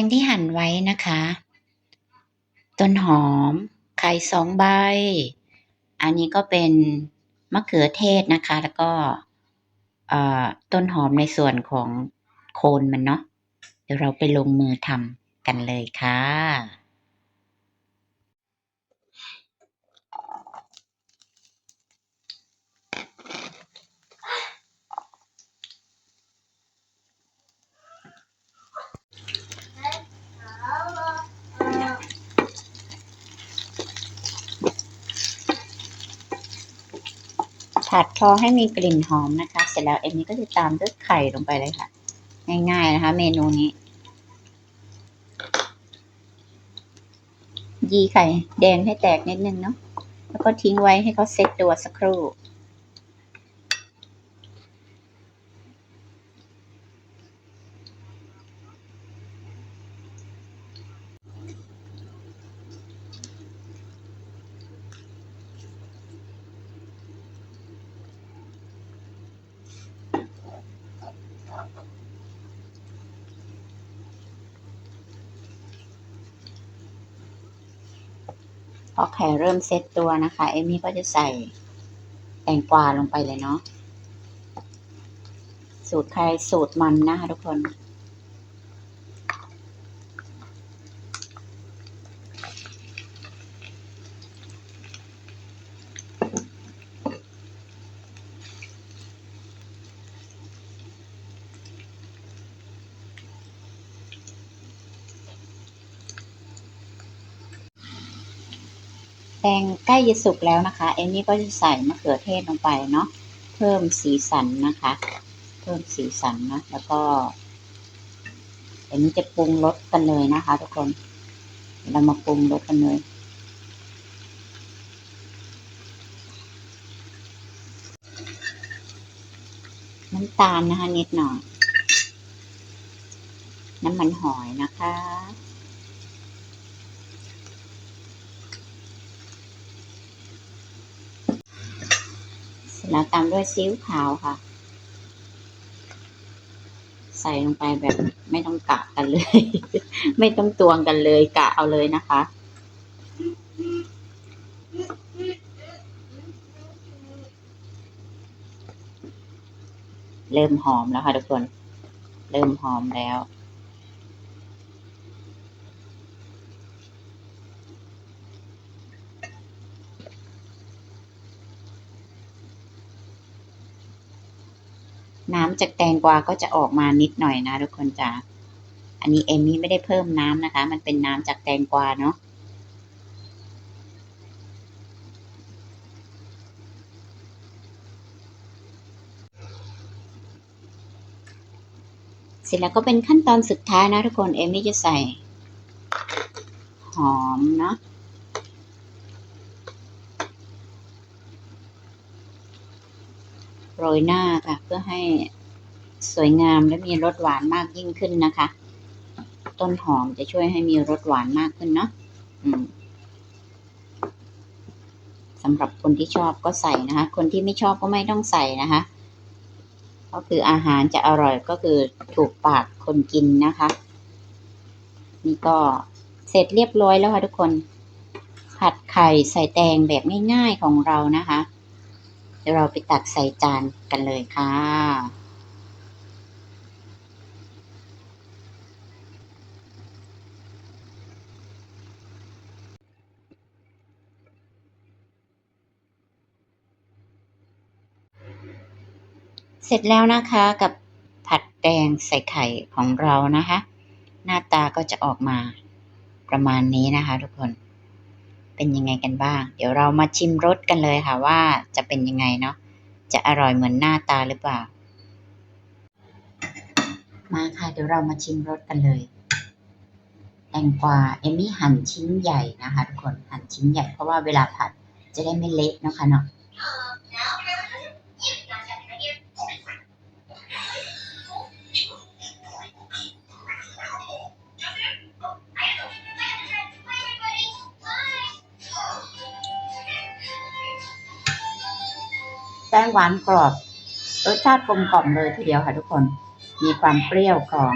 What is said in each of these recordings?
งที่หั่นไว้นะคะ ต้นหอม ไข่สองใบ อันนี้ก็เป็นมะเขือเทศนะคะ แล้วก็เอ่อต้นหอมในส่วนของโคนมันเนาะ เดี๋ยวเราไปลงมือทำกันเลยค่ะ ผัดพอให้มีกลิ่นหอมนะคะ เสร็จแล้วเอ็มนี้ก็จะตามด้วยไข่ลงไปเลยค่ะ ง่ายๆนะคะ เมนูนี้ ยีไข่แดงให้แตกนิดนึงเนาะแล้วก็ทิ้งไว้ให้เขาเซ็ตตัวสักครู่ พอไข่เริ่มเซตตัวนะคะ เอมมี่ก็จะใส่แตงกวาลงไปเลยเนาะ สูตรใครสูตรมันนะคะทุกคน งใกล้จะสุกแล้วนะคะ เอมมี่ก็จะใส่มะเขือเทศลงไปเนาะ เพิ่มสีสันนะคะ เพิ่มสีสันนะ แล้วก็เอมมี่จะปรุงรสกันเลยนะคะ ทุกคน เรามาปรุงรสกันเลย น้ำตาลนะคะนิดหน่อย น้ำมันหอยนะคะ เสร็จ แล้วตามด้วยซีอิ๊วขาวค่ะ ใส่ลงไปแบบไม่ต้องกะกันเลย ไม่ต้องตวงกันเลยกะเอาเลยนะคะ เริ่มหอมแล้วค่ะทุกคน เริ่มหอมแล้ว น้ำจากแตงกวาก็จะออกมานิดหน่อยนะทุกคนจ้าอันนี้เอมมี่ไม่ได้เพิ่มน้ำนะคะ มันเป็นน้ำจากแตงกวาเนาะเสร็จแล้วก็เป็นขั้นตอนสุดท้ายนะทุกคนเอมมี่จะใส่ หอมเนาะ โรยหน้าค่ะ เพื่อให้สวยงามและมีรสหวานมากยิ่งขึ้นนะคะ ต้นหอมจะช่วยให้มีรสหวานมากขึ้นเนาะสำหรับคนที่ชอบก็ใส่นะคะ คนที่ไม่ชอบก็ไม่ต้องใส่นะคะ ก็คืออาหารจะอร่อยก็คือถูกปากคนกินนะคะ นี่ก็เสร็จเรียบร้อยแล้วค่ะทุกคน ผัดไข่ใส่แตงแบบง่ายๆของเรานะคะ ดี๋ยวเราไปตักใส่จานกันเลยค่ะเสร็จแล้วนะคะกับผัดแตงใส่ไข่ของเรานะคะ หน้าตาก็จะออกมาประมาณนี้นะคะทุกคน เป็นยังไงกันบ้าง เดี๋ยวเรามาชิมรสกันเลยค่ะว่าจะเป็นยังไงเนาะ จะอร่อยเหมือนหน้าตาหรือเปล่า มาค่ะ เดี๋ยวเรามาชิมรสกันเลย แตงกวาเอมมี่หั่นชิ้นใหญ่นะคะทุกคน หั่นชิ้นใหญ่เพราะว่าเวลาผัดจะได้ไม่เละเนาะค่ะเนาะ แป้งหวานกรอบ รสชาติกลมกล่อมเลยทีเดียวค่ะทุกคน มีความเปรี้ยวของ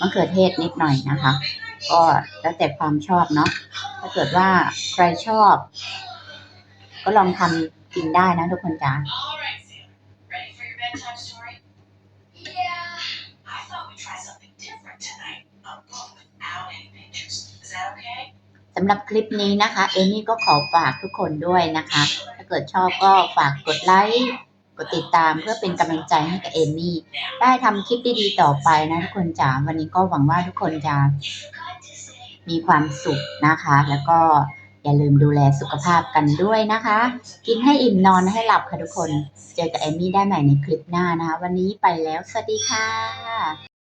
มะเขือเทศนิดหน่อยนะคะ ก็แล้วแต่ความชอบเนาะ ถ้าเกิดว่าใครชอบ ก็ลองทำกินได้นะทุกคนจ๋า All right, Sam. Ready for your bedtime story? Yeah. I thought we'd try something different tonight. A book without any pictures. Is that okay? สำหรับคลิปนี้นะคะ เอมี่ก็ขอฝากทุกคนด้วยนะคะถ้า เกิดชอบก็ฝากกดไลค์กดติดตามเพื่อเป็นกำลังใจให้กับเอมี่ ได้ทำคลิปดีๆต่อไปนะทุกคนจ๋าวันนี้ก็หวังว่าทุกคนจะมีความสุขนะคะ แล้วก็อย่าลืมดูแลสุขภาพกันด้วยนะคะ กินให้อิ่มนอนให้หลับค่ะทุกคน เจอกับเอมี่ได้ใหม่ในคลิปหน้านะคะ วันนี้ไปแล้ว สวัสดีค่ะ